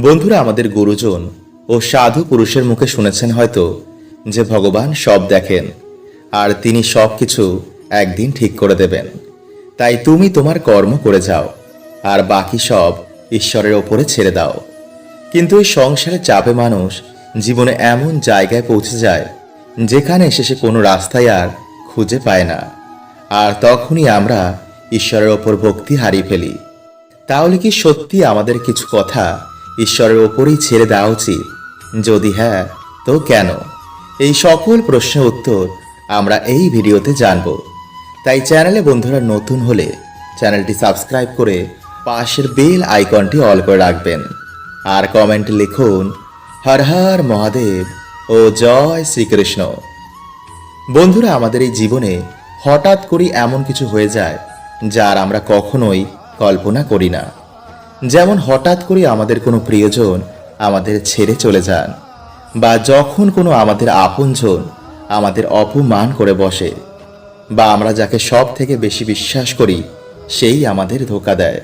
বন্ধুরা আমাদের গুরুজন ও সাধু পুরুষের মুখে শুনেছেন হয়তো যে ভগবান সব দেখেন, আর তিনি সব কিছু একদিন ঠিক করে দেবেন। তাই তুমি তোমার কর্ম করে যাও, আর বাকি সব ঈশ্বরের ওপরে ছেড়ে দাও। কিন্তু এই সংসারে চাপে মানুষ জীবনে এমন জায়গায় পৌঁছে যায়, যেখানে এসে সে কোনো রাস্তায় আর খুঁজে পায় না। আর তখনই আমরা ঈশ্বরের ওপর ভক্তি হারিয়ে ফেলি। তাহলে কি সত্যি আমাদের কিছু কথা ঈশ্বরের ওপরেই ছেড়ে দেওয়া উচিত। যদি হ্যাঁ তো কেন? এই সকল প্রশ্নের উত্তর আমরা এই ভিডিওতে জানব। তাই চ্যানেলে বন্ধুরা নতুন হলে চ্যানেলটি সাবস্ক্রাইব করে পাশের বেল আইকনটি অল করে রাখবেন। আর কমেন্টে লিখুন, হর হর মহাদেব ও জয় শ্রীকৃষ্ণ। বন্ধুরা, আমাদের এই জীবনে হঠাৎ করে এমন কিছু হয়ে যায় যার আমরা কখনোই কল্পনা করি না। যেমন হঠাৎ করে আমাদের কোনো প্রিয়জন আমাদের ছেড়ে চলে যান, বা যখন কোনো আমাদের আপনজন আমাদের অপমান করে বসে, বা আমরা যাকে সব থেকে বেশি বিশ্বাস করি, সেই আমাদের ধোকা দেয়।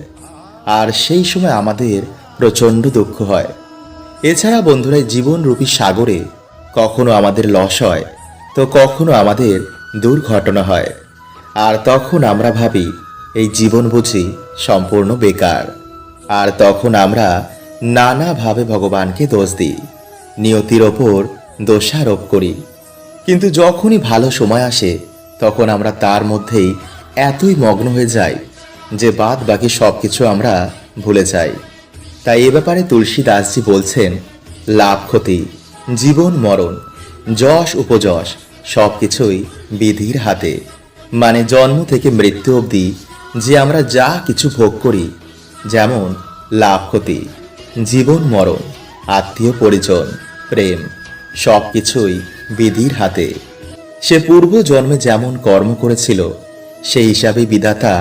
আর সেই সময় আমাদের প্রচণ্ড দুঃখ হয়। এছাড়া বন্ধুরা, জীবনরূপী সাগরে কখনো আমাদের লস হয়, তো কখনো আমাদের দুর্ঘটনা হয়। আর তখন আমরা ভাবি, এই জীবন বুঝি সম্পূর্ণ বেকার। আর তখন আমরা নানাভাবে ভগবানকে দোষ দিই, নিয়তির ওপর দোষারোপ করি। কিন্তু যখনই ভালো সময় আসে, তখন আমরা তার মধ্যেই এতই মগ্ন হয়ে যাই যে বাদ বাকি সব কিছু আমরা ভুলে যাই। তাই এ ব্যাপারে তুলসী দাসজি বলছেন, লাভ ক্ষতি, জীবন মরণ, যশ উপযশ সব কিছুই বিধির হাতে। মানে জন্ম থেকে মৃত্যু অবধি যে আমরা যা কিছু ভোগ করি যেমন লাভ ক্ষতি, জীবন মরণ, আত্মীয় পরিজন, প্রেম সব কিছুই বিধির হাতে। সে পূর্ব জন্মে যেমন কর্ম করেছিল, সেই হিসাবে বিধাতা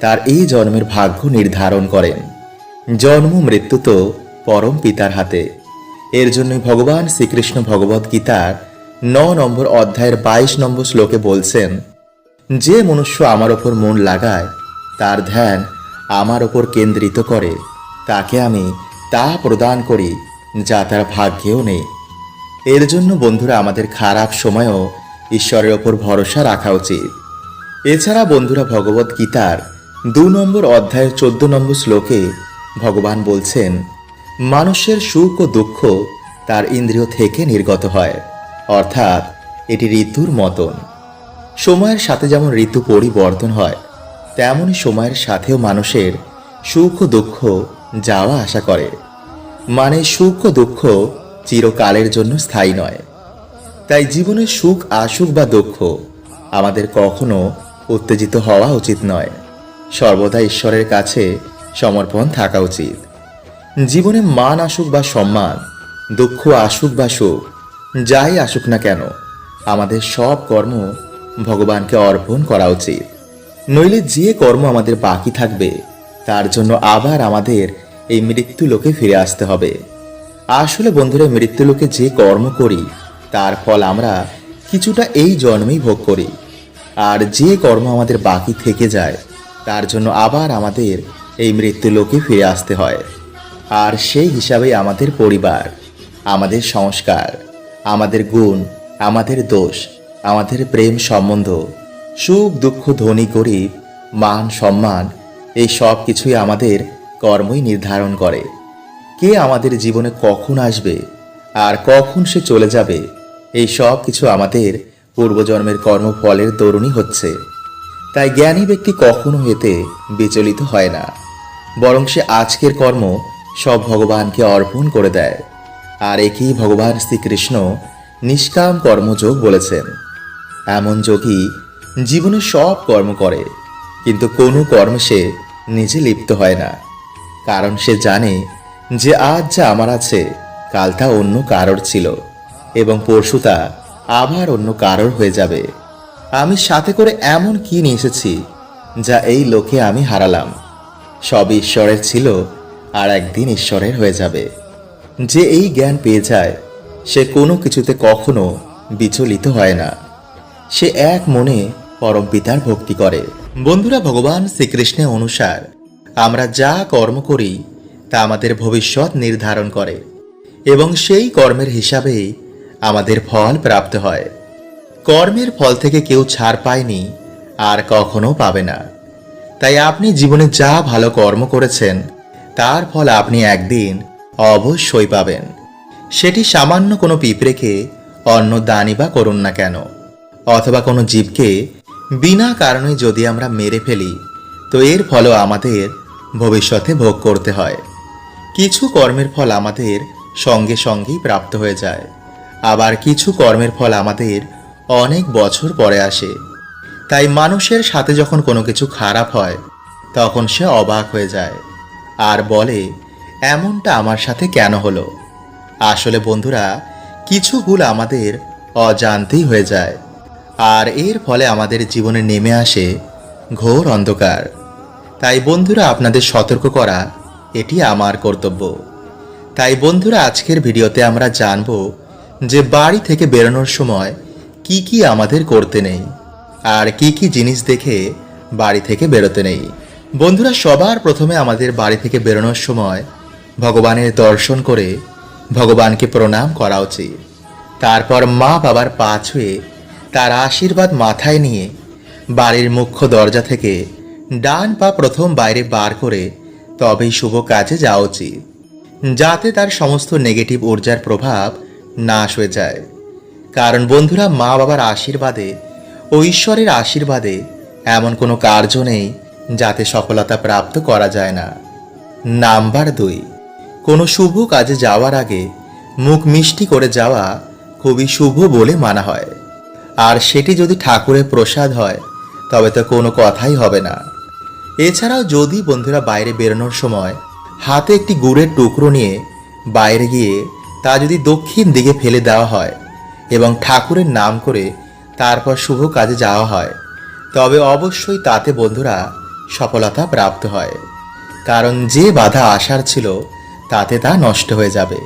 তার এই জন্মের ভাগ্য নির্ধারণ করেন। জন্ম, মৃত্যু তো পরম পিতার হাতে। এর জন্য ভগবান শ্রীকৃষ্ণ ভগবত গীতার ন নম্বর অধ্যায়ের বাইশ নম্বর শ্লোকে বলছেন, যে মনুষ্য আমার ওপর মন লাগায়, তার ধ্যান আমার ওপর কেন্দ্রিত করে। তাকে আমি তা প্রদান করি, যা তার ভাগ্যেও নেই। এর জন্য বন্ধুরা, আমাদের খারাপ সময়েও ঈশ্বরের ওপর ভরসা রাখা উচিত। এছাড়া বন্ধুরা, ভগবত গীতার দু নম্বর অধ্যায়ের চোদ্দ নম্বর শ্লোকে ভগবান বলছেন, মানুষের সুখ ও দুঃখ তার ইন্দ্রিয় থেকে নির্গত হয়, অর্থাৎ এটি ঋতুর মতন। সময়ের সাথে যেমন ঋতু পরিবর্তন হয় তেমনই সময়ের সাথেও মানুষের সুখ ও দুঃখ যাওয়া আসা করে। মানে সুখ দুঃখ চিরকালের জন্য স্থায়ী নয়। তাই জীবনে সুখ আসুক বা দুঃখ, আমাদের কখনো উত্তেজিত হওয়া উচিত নয়। সর্বদা ঈশ্বরের কাছে সমর্পণ থাকা উচিত। জীবনে মান আসুক বা সম্মান, দুঃখ আসুক বা সুখ, যাই আসুক না কেন, আমাদের সব কর্ম ভগবানকে অর্পণ করা উচিত। নইলে যে কর্ম আমাদের বাকি থাকবে, তার জন্য আবার আমাদের এই মৃত্যু লোকে ফিরে আসতে হবে। আসলে বন্ধুরা, মৃত্যু লোকে যে কর্ম করি, তার ফল আমরা কিছুটা এই জন্মেই ভোগ করি। আর যে কর্ম আমাদের বাকি থেকে যায়, তার জন্য আবার আমাদের এই মৃত্যু লোকে ফিরে আসতে হয়। আর সেই হিসাবে আমাদের পরিবার, আমাদের সংস্কার, আমাদের গুণ, আমাদের দোষ, আমাদের প্রেম সম্বন্ধ সুখ, দুঃখ, ধনী, গরিব, মান, সম্মান, এই সব কিছুই আমাদের কর্মই নির্ধারণ করে। কে আমাদের জীবনে কখন আসবে আর কখন সে চলে যাবে, এই সব কিছু আমাদের পূর্বজন্মের কর্মফলের দরুণই হচ্ছে। তাই জ্ঞানী ব্যক্তি কখনো এতে বিচলিত হয় না, বরং সে আজকের কর্ম সব ভগবানকে অর্পণ করে দেয়। আর একই ভগবান শ্রীকৃষ্ণ নিষ্কাম কর্মযোগ বলেছেন। এমন যোগী জীবনে সব কর্ম করে, কিন্তু কোনো কর্মে সে নিজে লিপ্ত হয় না। কারণ সে জানে যে আজ যা আমার আছে, কাল তা অন্য কারোর ছিল এবং পরশু তা আবার অন্য কারোর হয়ে যাবে। আমি সাথে করে এমন কি নিয়ে এসেছি যা এই লোকে আমি হারালাম? সব ঈশ্বরের ছিল আর একদিন ঈশ্বরের হয়ে যাবে। যে এই জ্ঞান পেয়ে যায়, সে কোনো কিছুতে কখনো বিচলিত হয় না। সে এক মনে পরম পিতার ভক্তি করে। বন্ধুরা, ভগবান শ্রীকৃষ্ণের অনুসার। আমরা যা কর্ম করি, তা আমাদের ভবিষ্যৎ নির্ধারণ করে এবং সেই কর্মের হিসাবেই আমাদের ফল প্রাপ্ত হয়। কর্মের ফল থেকে কেউ ছাড় পায়নি, আর কখনো পাবে না। তাই আপনি জীবনে যা ভালো কর্ম করেছেন, তার ফল আপনি একদিন অবশ্যই পাবেন। সেটি সামান্য কোনো পিঁপড়েকে অন্ন দানি বা করুন না কেন, অথবা কোনো জীবকে বিনা কারণে যদি আমরা মেরে ফেলি, তো এর ফলও আমাদের ভবিষ্যতে ভোগ করতে হয়। কিছু কর্মের ফল আমাদের সঙ্গে সঙ্গেই প্রাপ্ত হয়ে যায়। আবার কিছু কর্মের ফল আমাদের অনেক বছর পরে আসে। তাই মানুষের সাথে যখন কোনো কিছু খারাপ হয়, তখন সে অবাক হয়ে যায়। আর বলে, এমনটা আমার সাথে কেন হলো? আসলে বন্ধুরা, কিছু ভুল আমাদের অজান্তেই হয়ে যায়। আর এর ফলে আমাদের জীবনে নেমে আসে ঘোর অন্ধকার। তাই বন্ধুরা, আপনাদের সতর্ক করা, এটি আমার কর্তব্য। তাই বন্ধুরা, আজকের ভিডিওতে আমরা জানব যে বাড়ি থেকে বেরোনোর সময় কি কি আমাদের করতে নেই আর কি কি জিনিস দেখে বাড়ি থেকে বেরোতে নেই। বন্ধুরা, সবার প্রথমে আমাদের বাড়ি থেকে বেরোনোর সময় ভগবানের দর্শন করে ভগবানকে প্রণাম করা উচিত। তারপর মা বাবার পা ছুঁয়ে তার আশীর্বাদ মাথায় নিয়ে বাড়ির মুখ্য দরজা থেকে ডান পা প্রথম বাইরে বার করে তবেই শুভ কাজে যাওয়া উচিত। যাতে তার সমস্ত নেগেটিভ ঊর্জার প্রভাব নাশ হয়ে যায়। কারণ বন্ধুরা মা বাবার আশীর্বাদে ও ঈশ্বরের আশীর্বাদে এমন কোনো কার্য নেই যাতে সফলতা প্রাপ্ত করা যায় না। নাম্বার দুই, কোনো শুভ কাজে যাওয়ার আগে মুখ মিষ্টি করে যাওয়া খুবই শুভ বলে মানা হয়। আর সেটি যদি ঠাকুরের প্রসাদ হয়, তবে তো কোনো কথাই হবে না। এছাড়াও যদি বন্ধুরা বাইরে বেরোনোর সময় হাতে একটি গুড়ের টুকরো নিয়ে বাইরে গিয়ে তা যদি দক্ষিণ দিকে ফেলে দেওয়া হয় এবং ঠাকুরের নাম করে তারপর শুভ কাজে যাওয়া হয়, তবে অবশ্যই তাতে বন্ধুরা সফলতা প্রাপ্ত হয়। কারণ যে বাধা আসার ছিল, তাতে তা নষ্ট হয়ে যাবে।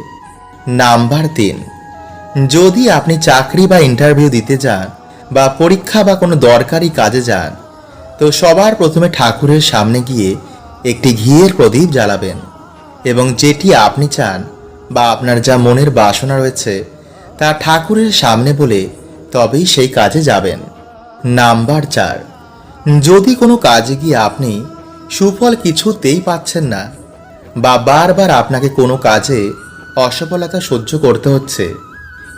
নাম্বার তিন। যদি আপনি চাকরি বা ইন্টারভিউ দিতে যান, বা পরীক্ষা বা কোনো দরকারি কাজে যান, তো সবার প্রথমে ঠাকুরের সামনে গিয়ে একটি ঘিয়ের প্রদীপ জ্বালাবেন এবং যেটি আপনি চান, বা আপনার যা মনের বাসনা রয়েছে, তা ঠাকুরের সামনে বলে তবেই সেই কাজে যাবেন। নাম্বার চার, যদি কোনো কাজে গিয়ে আপনি সুফল কিছুতেই পাচ্ছেন না, বা বারবার আপনাকে কোনো কাজে অসফলতা সহ্য করতে হচ্ছে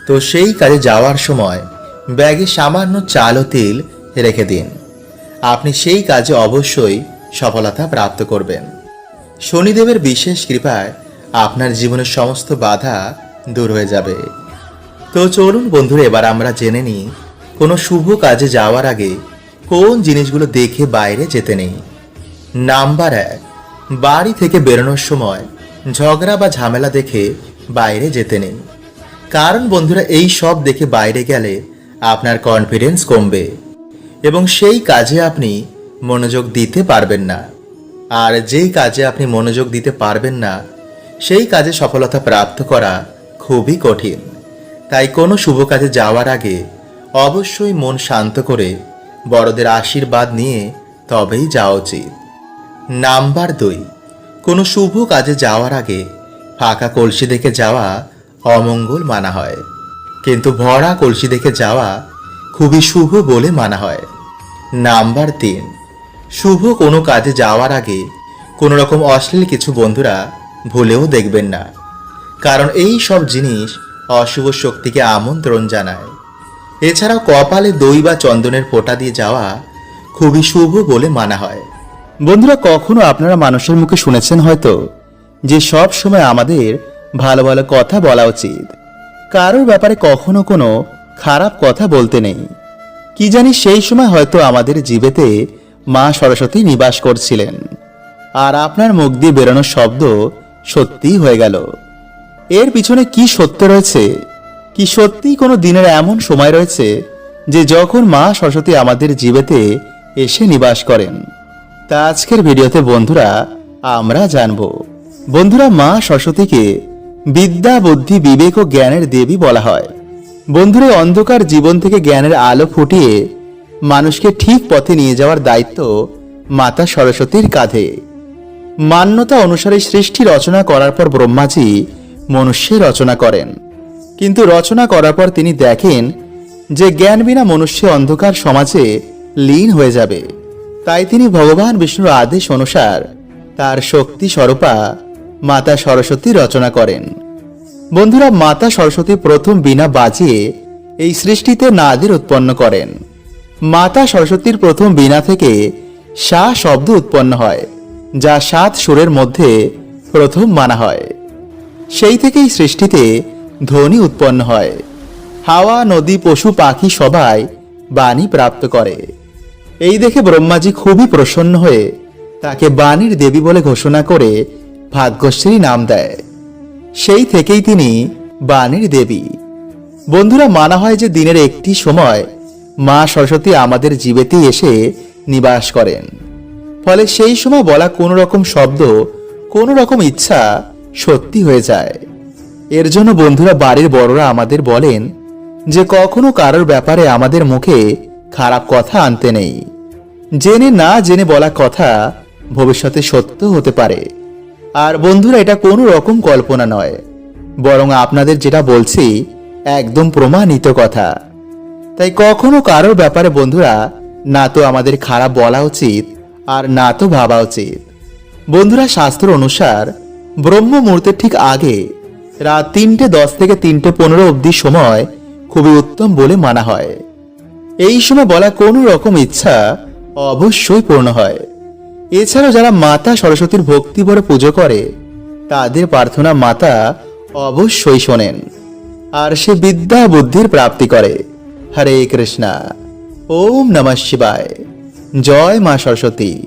তো সেই কাজে যাওয়ার সময় ব্যাগে সামান্য চাল ও তেল রেখে দিন। আপনি সেই কাজে অবশ্যই সফলতা প্রাপ্ত করবেন। শনিদেবের বিশেষ কৃপায় আপনার জীবনের সমস্ত বাধা দূর হয়ে যাবে। তো চলুন বন্ধুরা, এবার আমরা জেনে নিই কোনো শুভ কাজে যাওয়ার আগে কোন জিনিসগুলো দেখে বাইরে যেতে নেই। নাম্বার এক, বাড়ি থেকে বেরোনোর সময় ঝগড়া বা ঝামেলা দেখে বাইরে যেতে নেই। কারণ বন্ধুরা, এই সব দেখে বাইরে গেলে আপনার কনফিডেন্স কমবে এবং সেই কাজে আপনি মনোযোগ দিতে পারবেন না। আর যেই কাজে আপনি মনোযোগ দিতে পারবেন না, সেই কাজে সফলতা প্রাপ্ত করা খুবই কঠিন। তাই কোনো শুভ কাজে যাওয়ার আগে অবশ্যই মন শান্ত করে বড়দের আশীর্বাদ নিয়ে তবেই যাওয়া উচিত। নাম্বার দুই, কোনো শুভ কাজে যাওয়ার আগে ফাঁকা কলসি দেখে যাওয়া অমঙ্গল মানা হয়। কিন্তু ভরা কলসি দেখে যাওয়া খুবই শুভ বলে মানা হয়। নাম্বার তিন, শুভ কোনো কাজে যাওয়ার আগে কোনো রকম অশ্লীল কিছু বন্ধুরা ভুলেও দেখবেন না। কারণ এই সব জিনিস অশুভ শক্তিকে আমন্ত্রণ জানায়। এছাড়াও কপালে দই বা চন্দনের ফোঁটা দিয়ে যাওয়া খুবই শুভ বলে মানা হয়। বন্ধুরা, কখনো আপনারা মানুষের মুখে শুনেছেন হয়তো যে সব সময় আমাদের ভালো ভালো কথা বলা উচিত। কারোর ব্যাপারে কখনো কোনো খারাপ কথা বলতে নেই। কি জানি সেই সময় হয়তো আমাদের জীবেতে মা সরস্বতী নিবাস করছিলেন। আর আপনার মুখ দিয়ে বেরোনো শব্দ সত্যিই হয়ে গেল। এর পিছনে কি সত্য রয়েছে? কি সত্যিই কোনো দিনের এমন সময় রয়েছে যে যখন মা সরস্বতী আমাদের জীবেতে এসে নিবাস করেন? তা আজকের ভিডিওতে বন্ধুরা আমরা জানব। বন্ধুরা, মা সরস্বতীকে বিদ্যা, বুদ্ধি, বিবেক ও জ্ঞানের দেবী বলা হয়। বন্ধুরা, অন্ধকার জীবন থেকে জ্ঞানের আলো ফুটিয়ে মানুষকে ঠিক পথে নিয়ে যাওয়ার দায়িত্ব মাতা সরস্বতীর কাঁধে। মান্যতা অনুসারে সৃষ্টি রচনা করার পর ব্রহ্মাজি মনুষ্যের রচনা করেন। কিন্তু রচনা করার পর তিনি দেখেন যে জ্ঞান বিনা মনুষ্য অন্ধকার সমাজে লীন হয়ে যাবে। তাই তিনি ভগবান বিষ্ণুর আদেশ অনুসার তার শক্তি স্বরূপা মাতা সরস্বতী রচনা করেন। বন্ধুরা, মাতা সরস্বতী প্রথম বিনা বাজিয়ে এই সৃষ্টিতে নাদের উৎপন্ন করেন। মাতা সরস্বতীর প্রথম বিনা থেকে সা শব্দ উৎপন্ন হয়, যা সাত সুরের মধ্যে প্রথম মানা হয়। সেই থেকেই সৃষ্টিতে ধ্বনি উৎপন্ন হয়। হাওয়া, নদী, পশু, পাখি সবাই বাণী প্রাপ্ত করে। এই দেখে ব্রহ্মাজি খুবই প্রসন্ন হয়ে তাকে বাণীর দেবী বলে ঘোষণা করে ভাগ্যশ্রী নাম দেয়। সেই থেকেই তিনি বাণীর দেবী। বন্ধুরা, মানা হয় যে দিনের একটি সময় মা সরস্বতী আমাদের জীবেতেই এসে নিবাস করেন। ফলে সেই সময় বলা কোনো রকম শব্দ, কোনো রকম ইচ্ছা সত্যি হয়ে যায়। এর জন্য বন্ধুরা, বাড়ির বড়রা আমাদের বলেন যে কখনো কারোর ব্যাপারে আমাদের মুখে খারাপ কথা আনতে নেই। জেনে না জেনে বলা কথা ভবিষ্যতে সত্য হতে পারে। আর বন্ধুরা, এটা কোনো রকম কল্পনা নয়। বরং আপনাদের যেটা বলছি, একদম প্রমাণিত কথা। তাই কখনো কারোর ব্যাপারে বন্ধুরা, না তো আমাদের খারাপ বলা উচিত, আর না তো ভাবা উচিত। বন্ধুরা, শাস্ত্র অনুসার, ব্রহ্ম মুহূর্তের ঠিক আগে, রাত তিনটে দশ থেকে তিনটে পনেরো অবধি সময় খুবই উত্তম বলে মানা হয়। এই সময় বলা কোনো রকম ইচ্ছা অবশ্যই পূর্ণ হয়। এছাড়াও যারা মাতা সরস্বতীর ভক্তি ভরে পুজো করে, তাদের প্রার্থনা মাতা অবশ্যই শোনেন আর সে বিদ্যা বুদ্ধির প্রাপ্তি করে। হরে কৃষ্ণা, ওম নমঃ শিবায়। জয় মা সরস্বতী।